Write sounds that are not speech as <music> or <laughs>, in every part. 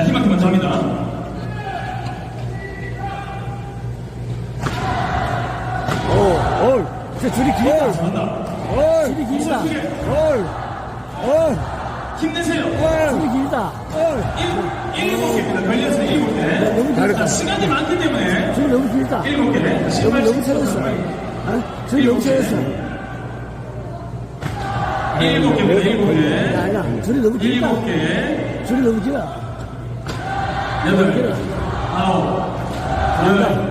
자, 힘만큼 먼저 합니다. 오, 올. 저 줄이 길다. 잘한다. 올. 줄이 길다. 올. 올. 힘내세요. 줄이 길다. 올. 일, 일곱 개입니다. 걸려서 일곱 개. 너무 자, 길다. 시간이 많기 때문에 줄이 너무 길다. 일곱 개. 너무, 신발 너무 세웠어. 어? 줄이 너무 세웠어. 일곱 개입니다. 일곱 개. 야, 야, 줄이 너무 길다. 일곱 개. 줄이 너무 길어. 여덟. 아홉. 열.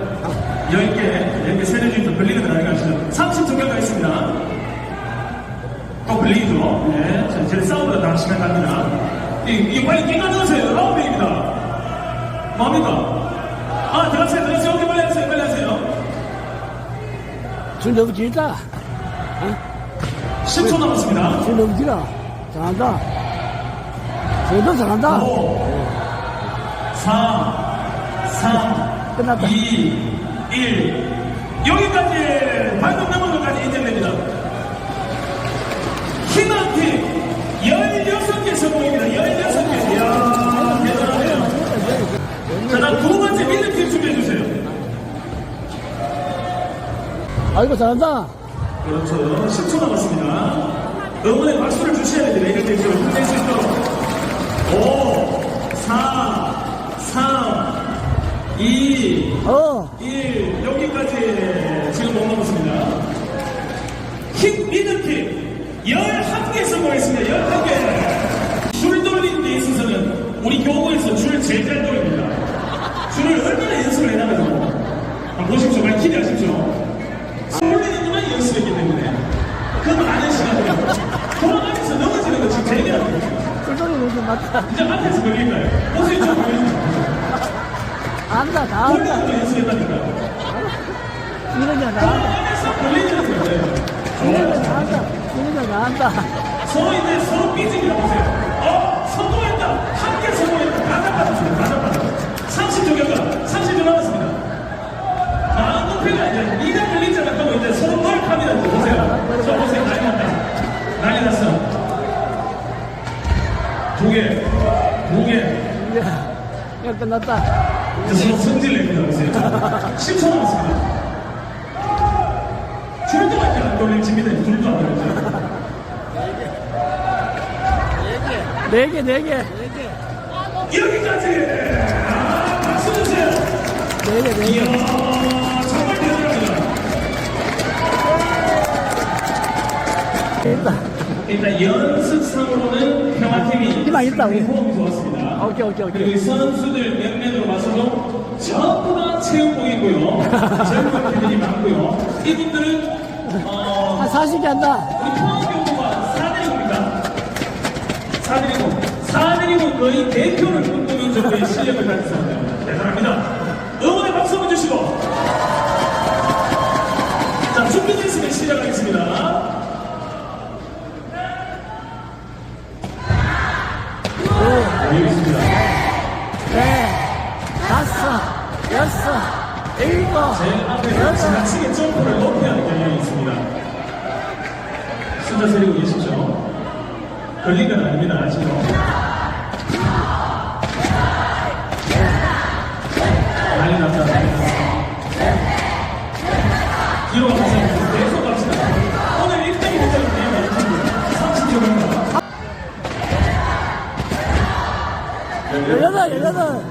열 개. 열개 세대 중에서 걸리는 건 아니가시죠. 30초 경과했습니다. 또 걸리죠. 네. 자, 이제 싸움으로 다 시간 갑니다. 이, 이 빨리 끼가 넣으세요. 아홉 명입니다. 뭡니까? 아, 들어가세요. 들어가세요. 오케이, 빨리 하세요. 빨리 하세요. 줄이 너무 길다. 10초 남았습니다. 줄이 너무 길어. 잘한다. 줄도 잘한다. 5, 4, 3, 끝났다. 2, 1. 여기까지 방금 넘은 것까지 인정됩니다. 희망 팀 16개 성공입니다. 16개. 이야, 대단하네요. 자, 다음 두 번째 미드팀 준비해주세요. 아이고, 잘한다. 그렇죠. 10초 남았습니다. 응원의 박수를 주셔야 됩니다. 이렇게 좀 힘낼 수 있도록. 5, 4, 3, 2, 어. 1. 여기까지 지금 못 넘었습니다. 킥 미드킥 11개 성공했습니다. 11개. 줄 돌리는 데 있어서는 우리 교구에서 줄 제일 잘 돌립니다. 줄을 얼마나 연습을 해나가서 한번 보십시오. 많이 기대하십시오. 돌리는 것만 연습했기 때문에 그 많은 시간을 돌아가면서 넘어지는 거 지금 제일 안 돼요. 줄도리 너무 맞다. 이제 앞에서 걸릴까요? 모습이 좀 보여주세요. 안다, 다 돌리는 안다. 거 연습했다니까. 이런 거다 안다. 돌아가면서 걸리는 거예요. 이런 거다 안다. 이런 거다 안다. 서로 이제 서로 삐지기라 보세요. 어, 성공했다. 함께 성공했다. 다 잡아주세요. 다 잡아줘. 30초 경과. 30초 남았습니다. 아, 높이가 이제 네가 걸리잖아. 그러면 이제 서로 뻘합니다. 보세요. 저 보세요. 난리 났다. 난리 났어. 두 개. 두 개. 야, 야, 끝났다. 서로 성질 냅니다. 보세요. 10초 남았습니다. 줄도 밖에 안 돌려집니다. 줄도 안 돌려집니다. 네 개, 네 개. 여기까지! 아, 박수 주세요! 네 개, 네 이야, 개. 정말 대단합니다. 됐다. 일단 연습상으로는 평화팀이 희망 있다, 우리. 호흡이 좋았습니다. 오케이, 오케이, 오케이. 그리고 이 선수들 면면으로 봐서도 전부 다 체육복이고요. <laughs> 젊은 팀들이 많고요. 이분들은 어, 한 40개 한다. 우리 평화교구가 4대입니다. 4대이고 4대이고 거의 대표를 꿈꾸는 정도의 실력을 가진 사람입니다. 대단합니다. 여기 있습니다. 네, 다섯, 여섯, 일곱, 제일 앞에. 지나치게 점프를 높이 하는 경향이 있습니다. 숫자 세리고 계시죠? 걸린 건 아닙니다, 지금. 난리 났다. 뒤로 가면서 열여덟, 열여덟.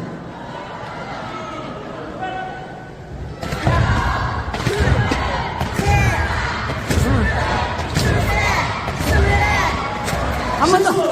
한번 더.